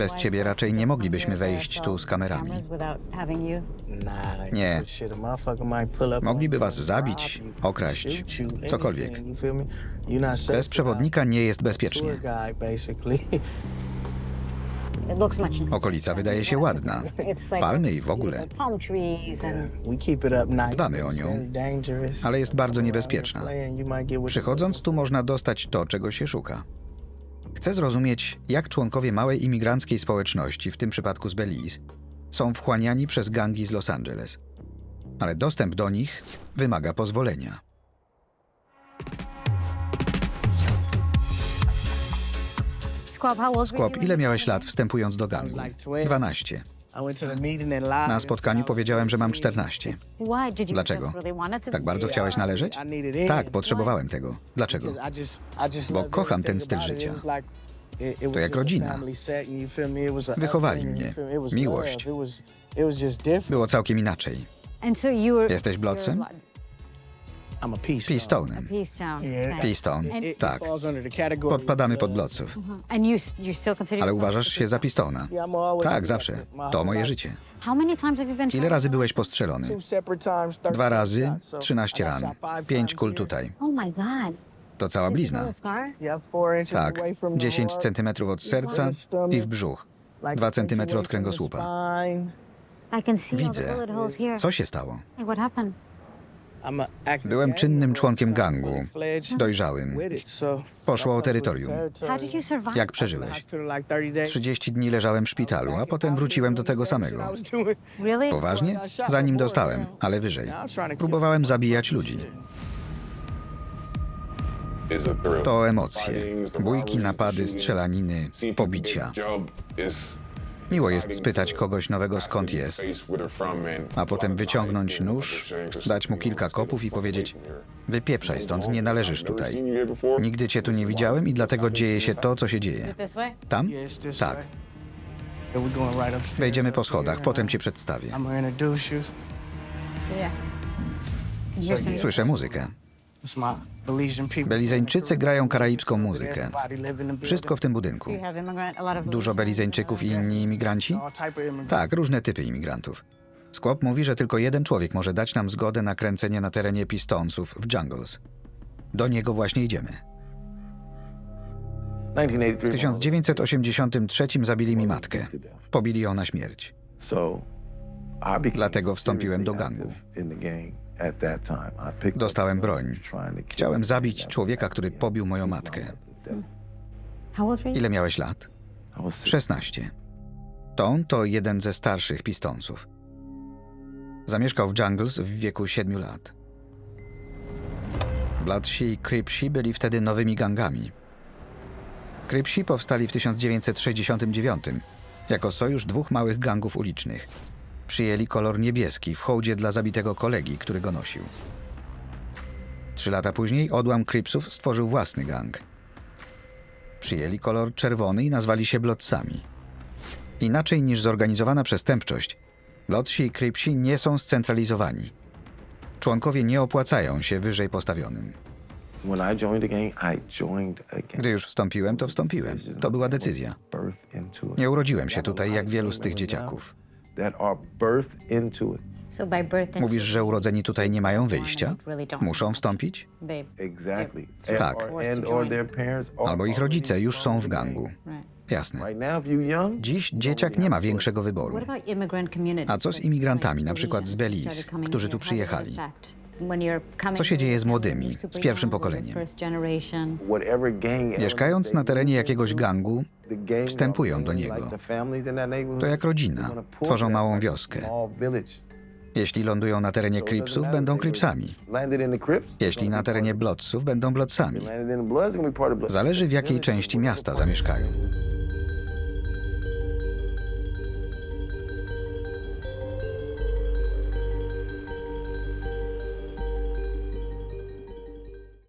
Bez ciebie raczej nie moglibyśmy wejść tu z kamerami. Nie. Mogliby was zabić, okraść, cokolwiek. Bez przewodnika nie jest bezpiecznie. Okolica wydaje się ładna. Palmy i w ogóle. Dbamy o nią, ale jest bardzo niebezpieczna. Przychodząc tu można dostać to, czego się szuka. Chcę zrozumieć, jak członkowie małej imigranckiej społeczności, w tym przypadku z Belize, są wchłaniani przez gangi z Los Angeles. Ale dostęp do nich wymaga pozwolenia. Skłop, ile miałeś lat wstępując do gangu? 12. Na spotkaniu powiedziałem, że mam 14. Dlaczego? Tak bardzo chciałeś należeć? Tak, potrzebowałem tego. Dlaczego? Bo kocham ten styl życia. To jak rodzina. Wychowali mnie. Miłość. Było całkiem inaczej. Jesteś blodsem? Peastone'em. Peastone. Tak. Podpadamy pod blodsów. Ale uważasz się za Pistona? Tak, zawsze. To moje życie. Ile razy byłeś postrzelony? Dwa razy, 13 ran. Pięć kul tutaj. Oh my god. To cała blizna. Tak, 10 centymetrów od serca i w brzuch. Dwa centymetry od kręgosłupa. I can see all the Widzę. bullet holes here. Co się stało? Byłem czynnym członkiem gangu. Dojrzałym. Poszło o terytorium. Jak przeżyłeś? 30 dni leżałem w szpitalu, a potem wróciłem do tego samego. Poważnie? Zanim dostałem, ale wyżej. Próbowałem zabijać ludzi. To emocje. Bójki, napady, strzelaniny, pobicia. Miło jest spytać kogoś nowego skąd jest, a potem wyciągnąć nóż, dać mu kilka kopów i powiedzieć wypieprzaj stąd, nie należysz tutaj. Nigdy cię tu nie widziałem i dlatego dzieje się to, co się dzieje. Tam? Tak. Wejdziemy po schodach, potem cię przedstawię. Słyszę muzykę. Belizeńczycy grają karaibską muzykę. Wszystko w tym budynku. Dużo Belizeńczyków i inni imigranci? Tak, różne typy imigrantów. Skłop mówi, że tylko jeden człowiek może dać nam zgodę na kręcenie na terenie Pistonsów w Jungles. Do niego właśnie idziemy. W 1983 zabili mi matkę. Pobili ją na śmierć. Dlatego wstąpiłem do gangu. Dostałem broń. Chciałem zabić człowieka, który pobił moją matkę. Ile miałeś lat? 16. Tom to jeden ze starszych Pistonsów. Zamieszkał w Jungles w wieku 7 lat. Bloodsi i Cripsi byli wtedy nowymi gangami. Cripsi powstali w 1969 jako sojusz dwóch małych gangów ulicznych. Przyjęli kolor niebieski w hołdzie dla zabitego kolegi, który go nosił. Trzy lata później odłam Cripsów stworzył własny gang. Przyjęli kolor czerwony i nazwali się Blotsami. Inaczej niż zorganizowana przestępczość, Blotsi i Cripsi nie są scentralizowani. Członkowie nie opłacają się wyżej postawionym. Gdy już wstąpiłem, to wstąpiłem. To była decyzja. Nie urodziłem się tutaj jak wielu z tych dzieciaków. So by birth and Mówisz, że urodzeni tutaj nie mają wyjścia? Muszą wstąpić? They, Tak. Albo ich rodzice już są w gangu. right. Jasne. Dziś dzieciak nie ma większego wyboru. A co z imigrantami, na przykład z Belize, którzy tu przyjechali? Co się dzieje z młodymi, z pierwszym pokoleniem? Mieszkając na terenie jakiegoś gangu, wstępują do niego. To jak rodzina. Tworzą małą wioskę. Jeśli lądują na terenie Cripsów, będą Cripsami. Jeśli na terenie Blotsów, będą Blotsami. Zależy w jakiej części miasta zamieszkają.